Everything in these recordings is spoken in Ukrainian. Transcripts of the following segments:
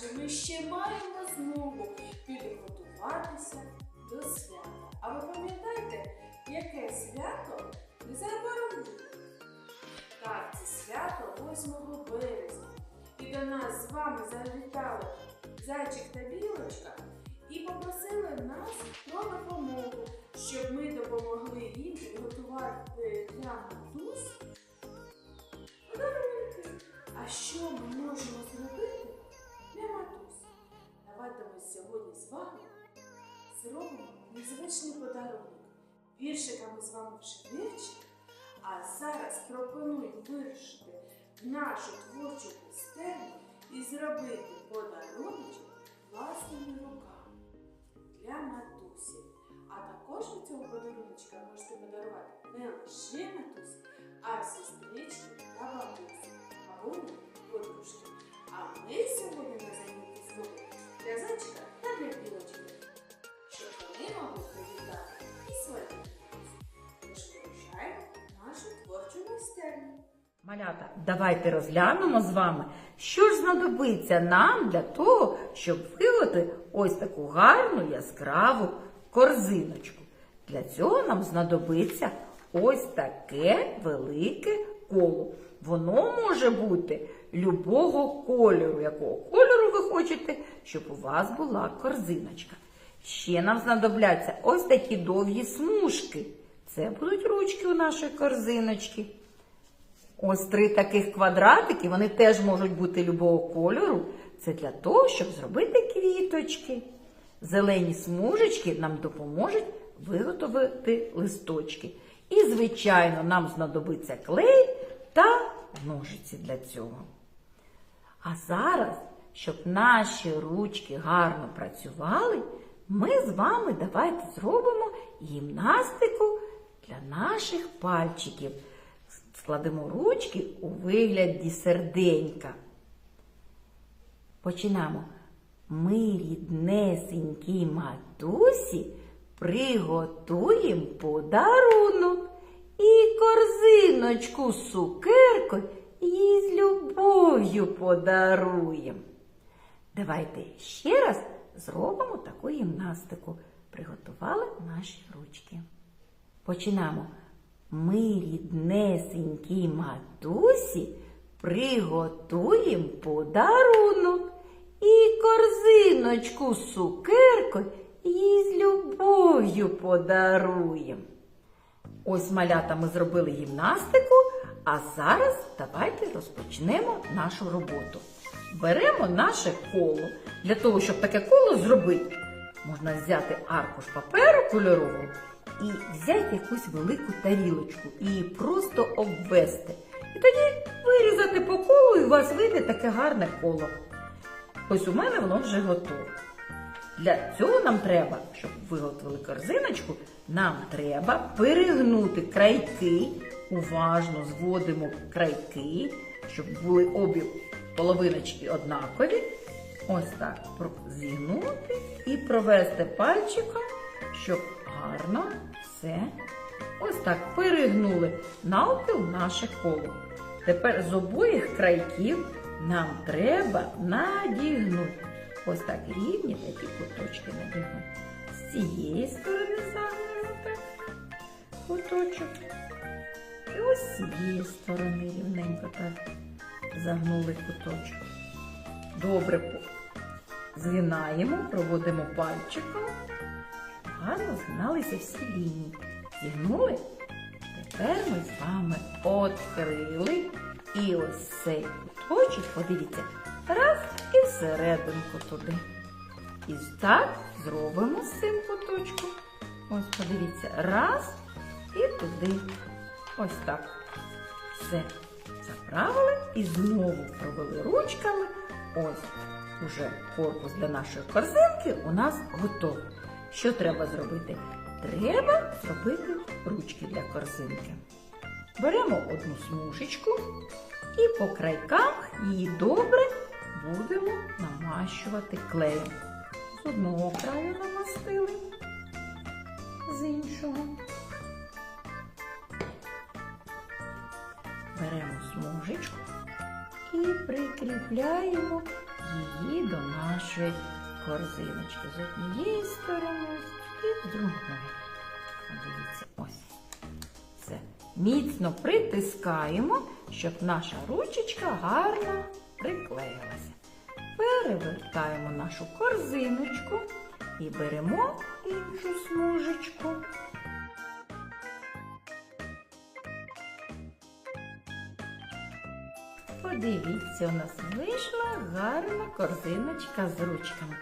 адже ми ще маємо змогу підготуватися до свята. А ви пам'ятаєте, яке свято незабаром? Так, це свято 8 березня. І до нас з вами завітали зайчик та білочка і попросили нашу творчу майстерню і зробити подаруночок власними руками для матусі. А також ви цього подаруночка можете подарувати не лише матусі, а й сестрички та бабусі, бабуні, подружки. А ми сьогодні на занятті зробимо для зайчика та для білочки, Малята, давайте розглянемо з вами, що ж знадобиться нам для того, щоб виготовити ось таку гарну яскраву корзиночку. Для цього нам знадобиться ось таке велике коло. Воно може бути любого кольору. Якого кольору ви хочете, щоб у вас була корзиночка. Ще нам знадобляться ось такі довгі смужки. Це будуть ручки у нашої корзиночки. Ось три таких квадратики, вони теж можуть бути любого кольору. Це для того, щоб зробити квіточки. Зелені смужечки нам допоможуть виготовити листочки. І, звичайно, нам знадобиться клей та ножиці для цього. А зараз, щоб наші ручки гарно працювали, ми з вами давайте зробимо гімнастику для наших пальчиків. Складемо ручки у вигляді серденька. Починаємо. Ми ріднесенькій матусі приготуємо подарунок і корзиночку з цукеркою їй з любов'ю подаруємо. Давайте ще раз зробимо таку гімнастику. Приготували наші ручки. Починаємо. Ми ріднесенькій матусі приготуємо подарунок і корзиночку з цукеркою їй з любов'ю подаруємо. Ось малята ми зробили гімнастику, а зараз давайте розпочнемо нашу роботу. Беремо наше коло. Для того, щоб таке коло зробити, можна взяти аркуш паперу кольорового і взяти якусь велику тарілочку і її просто обвести. І тоді вирізати по колу, і у вас вийде таке гарне коло. Ось у мене воно вже готове. Для цього нам треба, щоб виготовили корзиночку, нам треба перегнути крайки, уважно зводимо крайки, щоб були обі половиночки однакові. Ось так зігнути і провести пальчиком, щоб гарно все ось так перегнули навпіл наше коло. Тепер з обоїх крайків нам треба надігнути. Ось так рівні такі куточки надягнути. З цієї сторони загнути куточок. І ось з цієї сторони рівненько так загнули куточок. Добре згинаємо, проводимо пальчиком. Гарно згиналися всі лінії. Зігнули. Тепер ми з вами відкрили. І ось цей куточок, подивіться, раз і всерединку туди. І так зробимо з цим куточком. Ось подивіться, раз і туди. Ось так. Все заправили і знову провели ручками. Ось уже корпус для нашої корзинки у нас готовий. Що треба зробити? Треба зробити ручки для корзинки. Беремо одну смужечку і по крайках її добре будемо намащувати клеєм. З одного краю намастили, з іншого. Беремо смужечку і прикріпляємо її до нашої корзиночки з однієї сторони і з другої. Дивіться, ось. Це міцно притискаємо, щоб наша ручечка гарно приклеїлася. Перевертаємо нашу корзиночку і беремо іншу смужечку. Подивіться, у нас вийшла гарна корзиночка з ручками.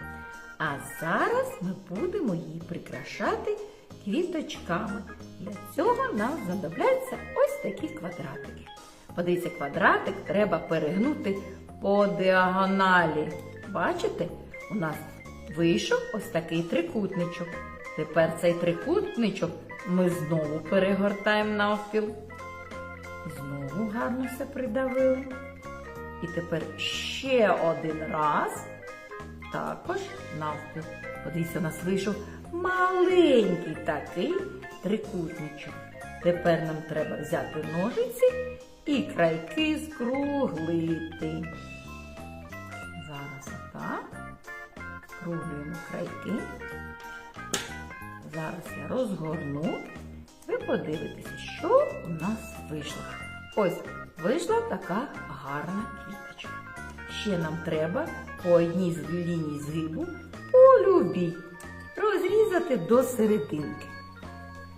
А зараз ми будемо її прикрашати квіточками. Для цього нам знадобляться ось такі квадратики. Подивіться, квадратик треба перегнути по діагоналі. Бачите, у нас вийшов ось такий трикутничок. Тепер цей трикутничок ми знову перегортаємо навпіл. Знову гарно все придавили. І тепер ще один раз. Також навпіл. Подивіться, у нас вийшов маленький такий трикутничок. Тепер нам треба взяти ножиці і крайки скруглити. Зараз отак. Скруглюємо крайки. Зараз я розгорну. Ви подивитеся, що у нас вийшло. Ось вийшла така гарна квіточка. Ще нам треба по одній з ліній згибу по любій розрізати до серединки.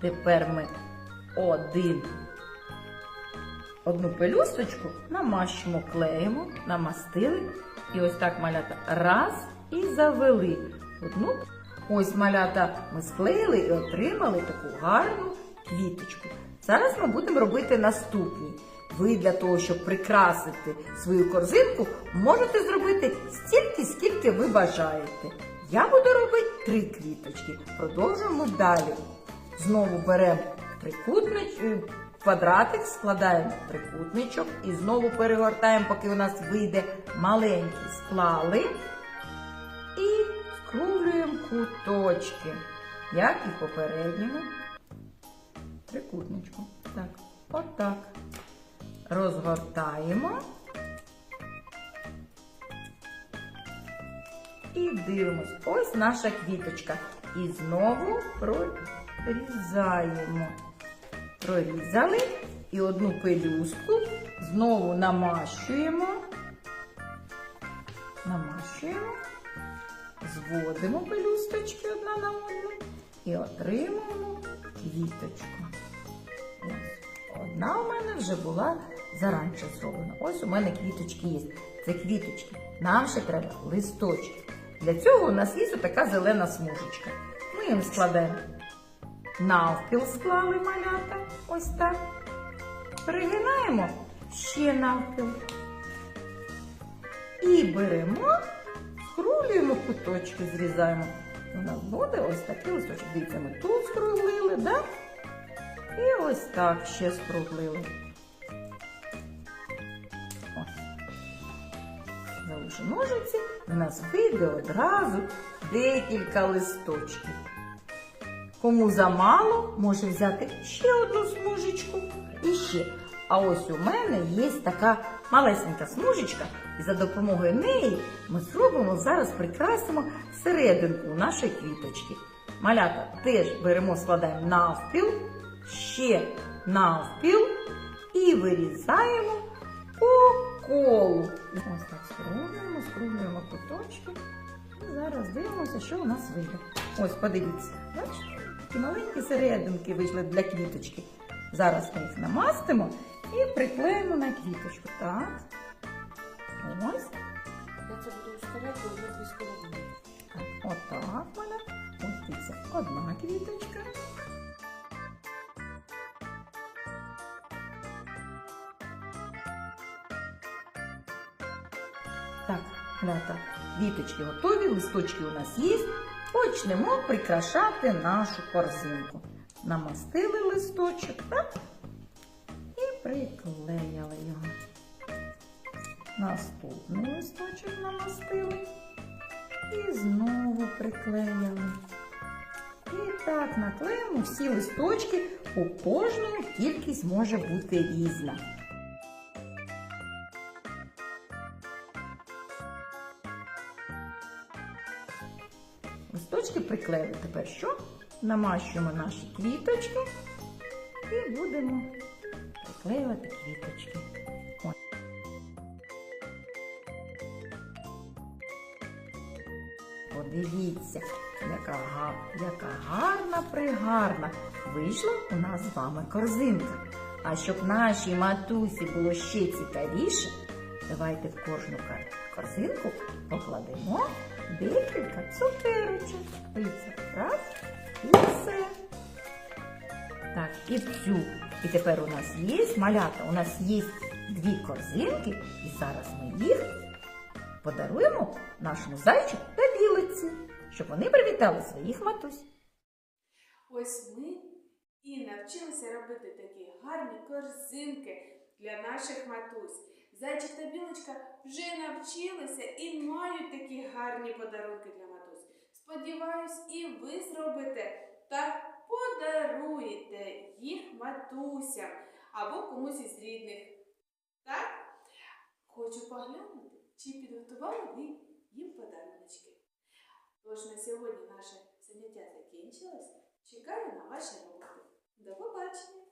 Тепер ми один, одну пелюсточку намащимо клеїмо, намастили. І ось так малята раз і завели одну. Ось малята ми склеїли і отримали таку гарну квіточку. Зараз ми будемо робити наступні. Ви для того, щоб прикрасити свою корзинку, можете зробити стільки, скільки ви бажаєте. Я буду робити три квіточки. Продовжуємо далі. Знову беремо трикутнич, е, квадратик, складаємо трикутничок і знову перегортаємо, поки у нас вийде маленький. Склали і скруглюємо куточки, як і в попередньому трикутничку. Так, отак. Розгортаємо і дивимось. Ось наша квіточка. І знову прорізаємо. Прорізали і одну пелюстку знову намащуємо. Намащуємо, зводимо пелюсточки одна на одну і отримуємо квіточку. Одна у мене вже була заранче зроблена. Ось у мене квіточки є. Це квіточки. Нам ще треба листочки. Для цього у нас є така зелена смужечка. Ми їм складаємо навпіл склали малята. Ось так. Перегинаємо ще навпіл. І беремо, скруглюємо куточки, зрізаємо. У нас буде ось такий листочок. Дивіться, ми тут скруглили, да? І ось так ще скруглили. Залишу ножиці, в нас вийде одразу декілька листочків. Кому замало, може взяти ще одну смужечку і ще. А ось у мене є така малесенька смужечка, і за допомогою неї ми зробимо зараз прикрасимо серединку нашої квіточки. Малята теж беремо, складаємо навпіл, ще навпіл і вирізаємо по колу. Ось так скруглюємо, скруглюємо куточки. І зараз дивимося, що у нас вийде. Ось, подивіться, бачите? Такі маленькі серединки вийшли для квіточки. Зараз ми їх намастимо і приклеїмо на квіточку. Так. Ось. Я це буду ускоряти, вже дві. Так, Отак вона. Ось дивіться, одна квіточка. Так, ребята, готові, листочки у нас є. Почнемо прикрашати нашу корзинку. Намастили листочок, так? І приклеїли його. Наступний листочок намастили. І знову приклеїли. І так наклеїмо всі листочки, у кожної кількість може бути різна. Приклеїли. Тепер що? Намащуємо наші квіточки і будемо приклеювати квіточки. Подивіться, яка, яка гарна пригарна вийшла у нас з вами корзинка. А щоб нашій матусі було ще цікавіше, давайте в кожну корзинку покладемо декілька цукерочок. Дивіться, раз і все. Так, і цю. І тепер у нас є малята, у нас є дві корзинки, і зараз ми їх подаруємо нашому зайчику та білиці, щоб вони привітали своїх матусь. Ось ми і навчилися робити такі гарні корзинки для наших матусь. Зайчик та білочка вже навчилися і мають такі гарні подарунки для матусь. Сподіваюсь, і ви зробите та подаруєте їх матусям або комусь із рідних. Так? Хочу поглянути, чи підготували ви їм подаруночки. Тож на сьогодні наше заняття закінчилось. Чекаю на ваші роботи. До побачення!